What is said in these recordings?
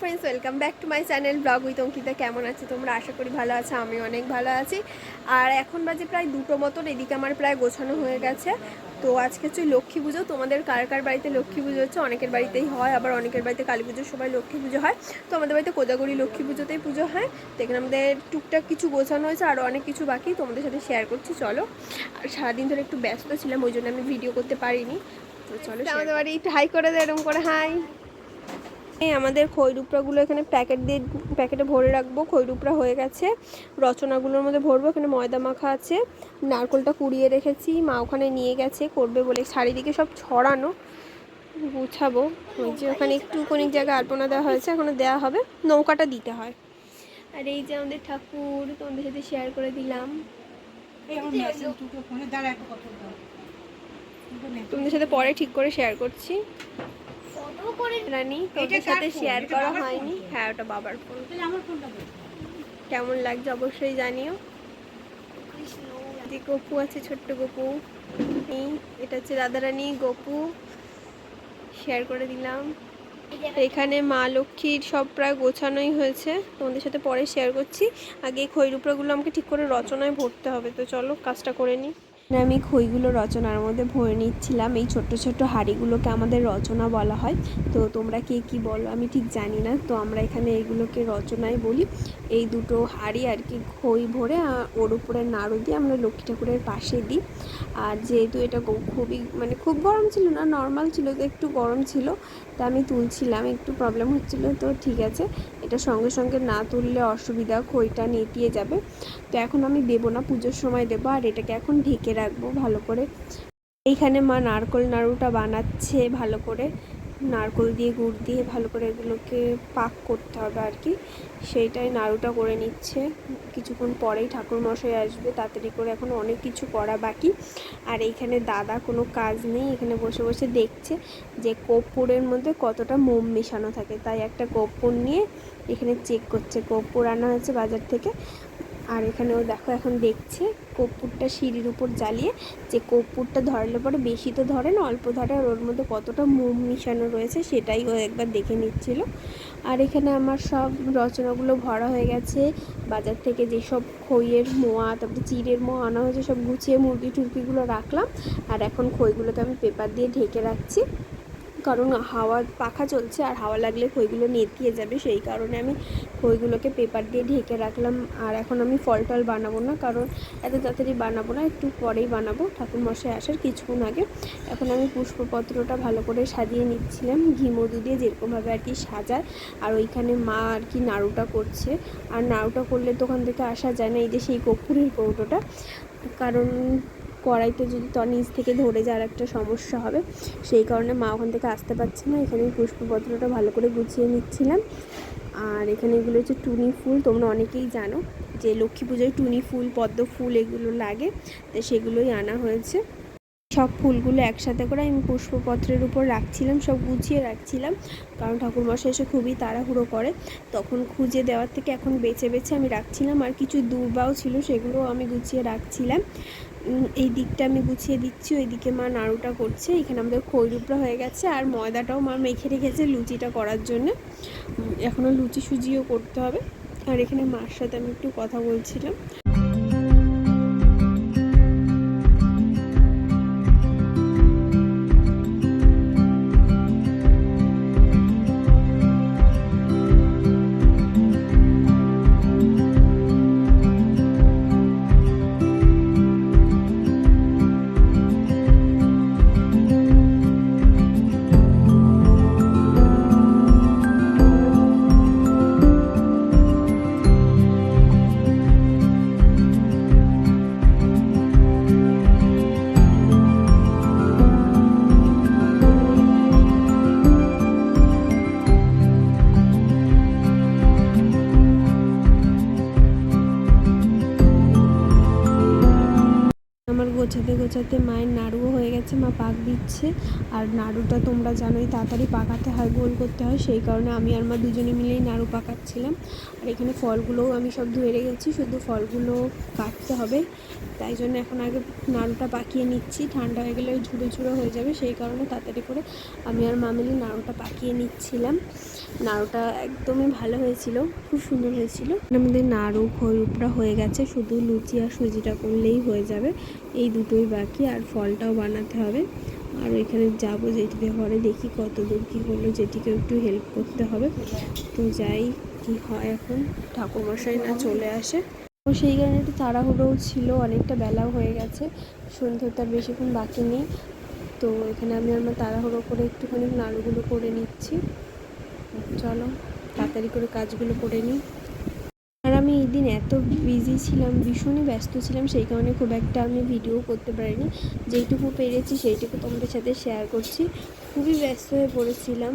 Friends welcome back to my channel blog with Ankita কেমন আছে তোমরা? আশা করি ভালো আছো আমি অনেক ভালো আছি। আর এখন বাজে প্রায় দুটো মতন এদিকে আমার প্রায় গোছানো হয়ে গেছে। তো আজকে হচ্ছে লক্ষ্মী পুজো। তোমাদের কার কার বাড়িতে লক্ষ্মী পুজো হচ্ছে? অনেকের বাড়িতেই হয় আবার অনেকের বাড়িতে কালী পুজোর সময় লক্ষ্মী পুজো হয়। তো আমাদের বাড়িতে কোজাগরি লক্ষ্মী পুজোতেই পুজো হয়। তো এখানে আমাদের টুকটাক কিছু গোছানো হয়েছে আরও অনেক কিছু বাকি। তোমাদের সাথে শেয়ার করছি চলো। আর সারাদিন ধরে একটু ব্যস্ত ছিলাম ওই জন্য আমি ভিডিও করতে পারিনি। তো চলো আমাদের বাড়ি হাই করে দেয় এরকম করে হাই আমাদের খৈরুপড়াগুলো এখানে প্যাকেট দিয়ে প্যাকেটে ভরে রাখব। খৈরুপড়া হয়ে গেছে। রচনাগুলোর মধ্যে ভরবো। এখানে ময়দা মাখা আছে। নারকলটা কুড়িয়ে রেখেছি। মা ওখানে নিয়ে গেছে করবে বলে। চারিদিকে সব ছড়ানো। গুছাবো। ওই যে ওখানে একটু কোনিক জায়গায় আলপনা দেওয়া হয়েছে এখনও দেওয়া হবে। নৌকাটা দিতে হয়। আর এই যে আমাদের ঠাকুর তোমাদের সাথে শেয়ার করে দিলাম। তোমাদের সাথে পরে ঠিক করে শেয়ার করছি। রানী তোদের সাথে শেয়ার করা হয়নি। হ্যাঁ ওটা বাবার ফোন কেমন লাগছে অবশ্যই জানিও। যে গপু আছে ছোট্ট গপু। এই, এটা হচ্ছে রাধারানী গপু। শেয়ার করে দিলাম। এখানে মা লক্ষ্মীর সব প্রায় গোছানোই হয়েছে। তোমাদের সাথে পরে শেয়ার করছি। আগে খৈরুপড়াগুলো আমাকে ঠিক করে রচনায় ভরতে হবে। তো চলো কাজটা করে নিই আমি খইগুলো রচনার মধ্যে ভরে নিচ্ছিলাম। এই ছোট্ট ছোট্ট হাঁড়িগুলোকে আমাদের রচনা বলা হয়। তো তোমরা কে কি বলো? আমি ঠিক জানি না। তো আমরা এখানে এইগুলোকে রচনায় বলি। এই দুটো হাঁড়ি আর কি খই ভরে ওর উপরে নাড়ু দিয়ে আমরা লক্ষ্মী ঠাকুরের পাশে দিই। আর যেহেতু এটা খুবই মানে খুব গরম ছিল না নর্মাল ছিল, তো একটু গরম ছিল, তা আমি তুলছিলাম। একটু প্রবলেম হচ্ছিল, তো ঠিক আছে। এটা সঙ্গে সঙ্গে না তুললে অসুবিধা খইটা নেতিয়ে যাবে। তো এখন আমি দেবো না, পুজোর সময় দেবো, আর এটাকে এখন ঢেকে রাখব ভালো করে। এইখানে মা নারকল নাড়ুটা বানাচ্ছে ভালো করে। নারকল দিয়ে, গুড় দিয়ে ভালো করে এগুলোকে পাক করতে হবে আর কি। সেইটাই নাড়ুটা করে নিচ্ছে। কিছুক্ষণ পরেই ঠাকুর মশাই আসবে, তাড়াতাড়ি করে এখন অনেক কিছু করা বাকি। আর এইখানে দাদা কোনো কাজ নেই, এখানে বসে বসে দেখছে যে কর্পূরের মধ্যে কতটা মোম মেশানো থাকে। তাই একটা কর্পূর নিয়ে এখানে চেক করছে। কর্পূর আনা হয়েছে বাজার থেকে। আর এখানেও দেখো এখন দেখছে কর্পূরটা সিঁড়ির উপর জ্বালিয়ে যে কর্পূরটা ধরলে পরে বেশি তো ধরে না, অল্প ধরে, আর ওর মধ্যে কতটা মোম মিশানো রয়েছে সেটাই ও একবার দেখে নিচ্ছিল। আর এখানে আমার সব রচনাগুলো ভরা হয়ে গেছে। বাজার থেকে যেসব খইয়ের মোয়া, তারপরে চিড়ের মোয়া আনা হয়েছে, সব গুছিয়ে মুরগি টুরগিগুলো রাখলাম। আর এখন খইগুলোকে আমি পেপার দিয়ে ঢেকে রাখছি। কারণ হাওয়া পাখা চলছে আর হাওয়া লাগলে খইগুলো নেতিয়ে যাবে, সেই কারণে আমি খইগুলোকে পেপার দিয়ে ঢেকে রাখলাম। আর এখন আমি ফল টল বানাবো না, কারণ এত তাড়াতাড়ি বানাবো না, একটু পরেই বানাবো। ঠাকুর মশাই আসার কিছুক্ষণ আগে এখন আমি পুষ্পপত্রটা ভালো করে সাজিয়ে নিচ্ছিলাম। ঘি মধু দিয়ে যেরকমভাবে আর কি সাজায়, আর ওইখানে মা আর কি নাড়ুটা করছে। আর নাড়ুটা করলে তো ওখান থেকে আসা যায় না, এই যে সেই কপুরের কৌটোটা কারণ কড়াইতে যদি তো নিচ থেকে ধরে যাওয়ার একটা সমস্যা হবে, সেই কারণে মা ওখান থেকে আসতে পারছে না। এখানে পুষ্পপত্রটা ভালো করে গুছিয়ে নিচ্ছিলাম। আর এখানে এগুলো হচ্ছে টুনি ফুল, তোমরা অনেকেই জানো যে লক্ষ্মী পুজোয় টুনি ফুল, পদ্ম ফুল এগুলো লাগে, তো সেগুলোই আনা হয়েছে। সব ফুলগুলো একসাথে করে আমি পুষ্পপত্রের উপর রাখছিলাম, সব গুছিয়ে রাখছিলাম। কারণ ঠাকুরমশাই এসে খুবই তাড়াহুড়ো করে, তখন খুঁজে দেওয়ার থেকে এখন বেছে বেছে আমি রাখছিলাম। আর কিছু দূর্বাও ছিল, সেগুলোও আমি গুছিয়ে রাখছিলাম। এই দিকটা আমি গুছিয়ে দিচ্ছি, ওইদিকে মা নাড়ুটা করছে, এখানে আমাদের খৈরুপড়া হয়ে গেছে, আর ময়দাটাও মা মেখে রেখেছে লুচিটা করার জন্য। এখনও লুচি সুজিও করতে হবে, আর এখানে মার সাথে আমি একটু কথা বলছিলাম। সাথে মায়ের নাড়ুও হয়ে গেছে, মা পাক দিচ্ছে। আর নাড়ুটা তোমরা জানোই, তাড়াতাড়ি পাকাতে হয়, গোল করতে হয়। সেই কারণে আমি আর মা দুজনে মিলেই নাড়ু পাকাচ্ছিলাম। আর এখানে ফলগুলোও আমি সব ধুয়ে রেখেছি, শুধু ফলগুলো কাটতে হবে। তাই জন্য এখন আগে নাড়ুটা পাকিয়ে নিচ্ছি। ঠান্ডা হয়ে গেলে ওই ঝুড়ো ঝুড়ো হয়ে যাবে, সেই কারণে তাড়াতাড়ি করে আমি আর মা মিলে নাড়ুটা পাকিয়ে নিচ্ছিলাম। নাড়ুটা একদমই ভালো হয়েছিল, খুব সুন্দর হয়েছিল। আমাদের নাড়ু খই হয়ে গেছে, শুধু লুচি আর সুজিটা করলেই হয়ে যাবে। এই দুটোই বাকি, আর ফলটাও বানাতে হবে। আর এখানে যাব যেটিতে ঘরে দেখি কত দূর কী হলো, যেটিকে একটু হেল্প করতে হবে। তো যাই কি হয় এখন, ঠাকুরমশাই না চলে আসে। তো সেই কারণে একটু তাড়াহুড়োও ছিল, অনেকটা বেলাও হয়ে গেছে সন্ধ্যে তার বেশিক্ষণ বাকি নেই। তো এখানে আমি আমার তাড়াহুড়ো করে একটুখানি নাড়ুগুলো করে নিচ্ছি। চলো, তাড়াতাড়ি করে কাজগুলো করে নিই। আর দিন এত বিজি ছিলাম, ভীষণই ব্যস্ত ছিলাম, সেই কারণে খুব একটা আমি ভিডিও করতে পারিনি। যেইটুকু পেরেছি সেইটুকু তোমাদের সাথে শেয়ার করছি। খুবই ব্যস্ত হয়ে পড়েছিলাম।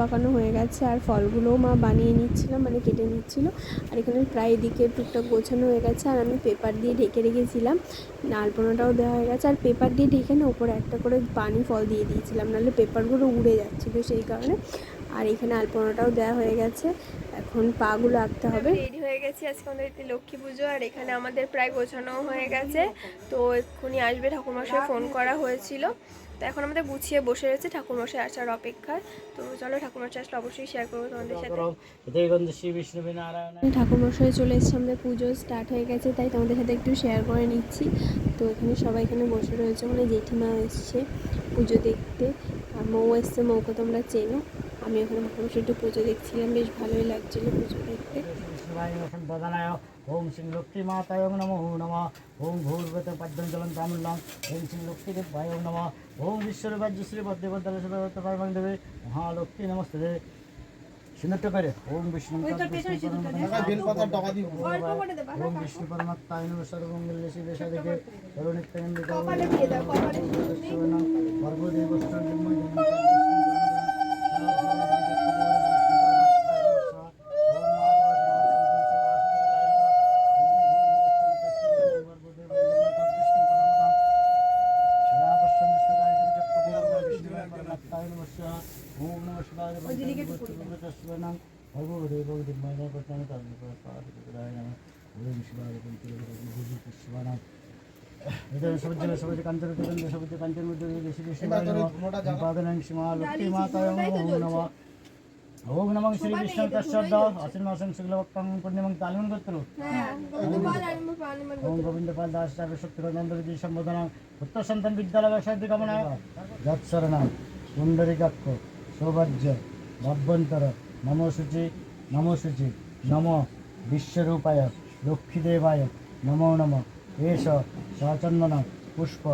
পাকানো হয়ে গেছে আর ফলগুলোও মা বানিয়ে নিচ্ছিল মানে কেটে নিচ্ছিল। আর এখানে প্রায় দিকে টুকটাক গোছানো হয়ে গেছে আর আমি পেপার দিয়ে ঢেকে রেখেছিলাম। আলপনাটাও দেওয়া হয়ে গেছে। আর পেপার দিয়ে ঢেকে না ওপরে একটা করে পানি ফল দিয়ে দিয়েছিলাম, নাহলে পেপারগুলো উড়ে যাচ্ছিল সেই কারণে। আর এখানে আলপনাটাও দেওয়া হয়ে গেছে। এখন পাগুলো আঁকতে হবে। রেডি হয়ে গেছি আজকে আমাদের লক্ষ্মী পুজো, আর এখানে আমাদের প্রায় গোছানো হয়ে গেছে। তো এক্ষুনি আসবে ঠাকুরমশাই, ফোন করা হয়েছিল। তো এখন আমাদের গুছিয়ে বসে রয়েছে ঠাকুরমশাই আসার অপেক্ষায়। তো চলো ঠাকুরমশাই আসলে অবশ্যই শেয়ার করব তোমাদের সাথে। ঠাকুরমশাই চলে এসেছে আমাদের পুজো স্টার্ট হয়ে গেছে তাই তোমাদের সাথে একটু শেয়ার করে নিচ্ছি। তো এখানে সবাই এখানে বসে রয়েছে মানে জেঠিমা এসছে পুজো দেখতে। আর মৌ এসছে মৌকে তোমরা চেনো। আমি এখানে ঠাকুরমশাই একটু পুজো দেখছিলাম বেশ ভালোই লাগছিল পুজো দেখতে। ওম শ্রী লক্ষ্মী মাতায় নম নম। ওম ভূর্ভত পদ্ম জলন তামুল্লাম ওম শ্রী লক্ষ্মী দেবায় নম। ওম পদ্মবদ্দল সদবত পারমাং দেবে মহালক্ষ্মী নমস্তে। দেবে সুন্দরটা করে। ওম বিষ্ণু ওম বিষ্ণু পরমাত্মায় নম। সর্বমঙ্গল শিবে সাদিকে করুণিত্যেন্দ্র গর্ভদেব লক্ষ্মী মাতায় নমঃ নমঃ ওম নমঃ শ্রী বিষ্ণু তশ্বদ্দ অসীম মাসং শুক্লপক্ষং পূর্ণিমং তালিমং গোত্র ওম গোবিন্দ পাল দাস চাপে শক্তি নন্দ বিধি সম্বোধনা উত্তর সন্তান বিদ্যালয় ব্যবসায়ী কামনা যৎসরণাম পুণ্ডরিকাক্ষ সৌভাজ্য ভব্যন্তর নম সূচি নম বিশ্বরূপায়, লক্ষ্মীদেবায়, নমো নম। এষ সচন্দন পুষ্প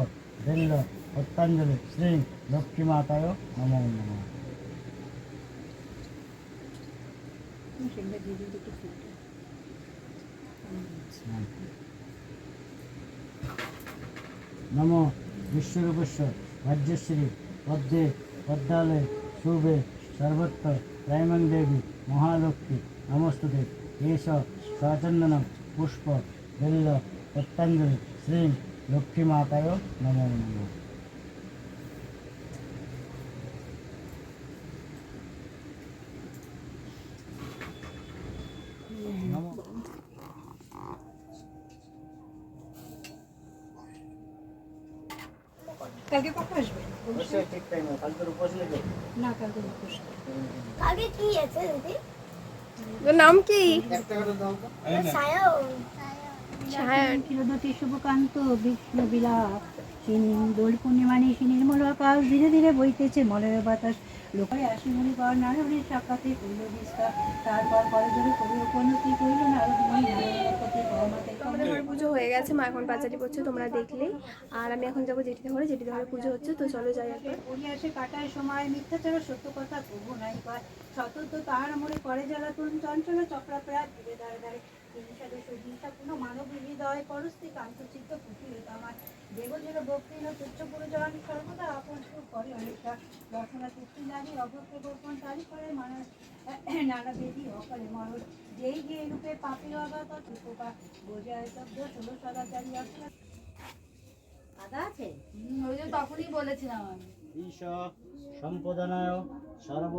বেল্ল পত্তাঞ্জলি শ্রী লক্ষ্মীমাতায় নমো নম। নম বিশ্বরূপস্য, রাজ্যশ্রী, পদ্মে পদ্মালয়ে শুভে সর্বত্র ত্রাইমং দেবী, মহালক্ষ্মী, নমস্তুতে। এষ সচন্দন পুষ্প, বেল্ল পত্তাঞ্জলি শ্রী লক্ষ্মীমাতায় নমো নমঃ নমো। কালকে কখন আসবে? না কালকে কি আছে দিদি? নাম কি? একটা করে দাও তো ছায়াও ছায়ান ক্ষীরদতি শুভকান্ত বিষ্ণু বিলাপ দোল পূর্ণিমা নিশি নির্মল আকাশ ধীরে ধীরে বইতেছে মলয় বাতাস। লোকায় আসি মনি পাওয়ার নারায়ণের সাক্ষাতে কইল বিস্তার তারপর পরে ধরে কবি উপন্নতি কইল নারদময় আমাদের ঘরে পুজো হয়ে গেছে মা এখন পাঁচালি পড়ছে তোমরা দেখলেই। আর আমি এখন যাব জেঠিতে ঘরে জেঠিতে ঘরে পুজো হচ্ছে তো চলো যাই একবার। পরিহাসে কাটায় সময় মিথ্যাচার সত্য কথা প্রভু নাই পায় সতত তাহার আমলে করে জ্বালাতন চঞ্চল চক্রাপ্রায় ধীরে দাঁড়ে দাঁড়ে তিনি সাথে সহিংসা কোনো কান্তচিত্ত কুটিল। আমার দেব যেন ভক্তিহীন তুচ্ছ পুরোজন সর্বদা আপন সুখ করে অনেকটা। রচনা তৃপ্তি লাগে অভক্ত গোপন তারি করে মানুষ নানা বেদি অকলে মরণ। যেই যে রূপে পাপি অগাত চুপা বোঝায় শব্দ ষোলো সদাচারী আদা আছে? ওই যে তখনই বলেছিলাম আমি। ঈশ সম্পদনায় সর্ব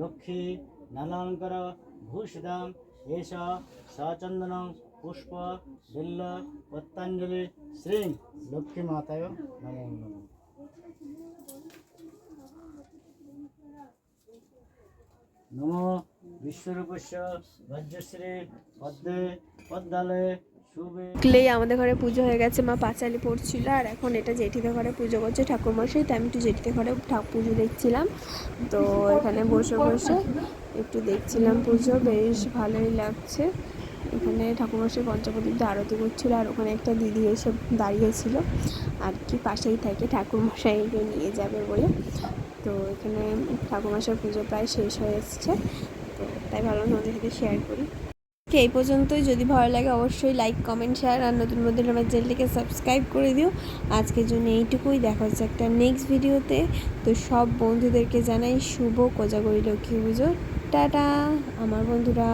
লক্ষ্মী এষ সচন্দন পুষ্প বিল্ল পত্তাঞ্জলি শ্রীং। লক্ষ্মী মাতায় নমো নমঃ। নমো বিশ্বরূপস্য বজ্রশ্রী পদ্মে পদ্মালে শুভে। দেখলেই আমাদের ঘরে পুজো হয়ে গেছে মা পাঁচালি পড়ছিল আর এখন এটা জেঠিতে ঘরে পুজো করছে ঠাকুরমশাই তো আমি একটু জেঠিতে ঘরে ঠাকুর পুজো দেখছিলাম। তো এখানে বসে বসে একটু দেখছিলাম পুজো বেশ ভালোই লাগছে। এখানে ঠাকুরমশাই পঞ্চপ্রদীপ দিয়ে আরতি করছিল আর ওখানে একটা দিদি এসে দাঁড়িয়েছিল আর কি পাশেই থাকে ঠাকুরমশাইকে নিয়ে যাবে বলে। তো এখানে ঠাকুরমশাই পুজো প্রায় শেষ হয়ে এসছে। তো তাই ভাবলাম তোমাদের সাথে শেয়ার করি। এই পর্যন্তই। যদি ভালো লাগে অবশ্যই লাইক কমেন্ট শেয়ার আর নতুন নতুন আমার চ্যানেলটিকে সাবস্ক্রাইব করে দিও। আজকের জন্য এইটুকুই। দেখা হচ্ছে একটা নেক্সট ভিডিওতে তো সব বন্ধুদেরকে জানাই শুভ কোজাগরি লক্ষ্মী পুজো। টাটা! আমার বন্ধুরা।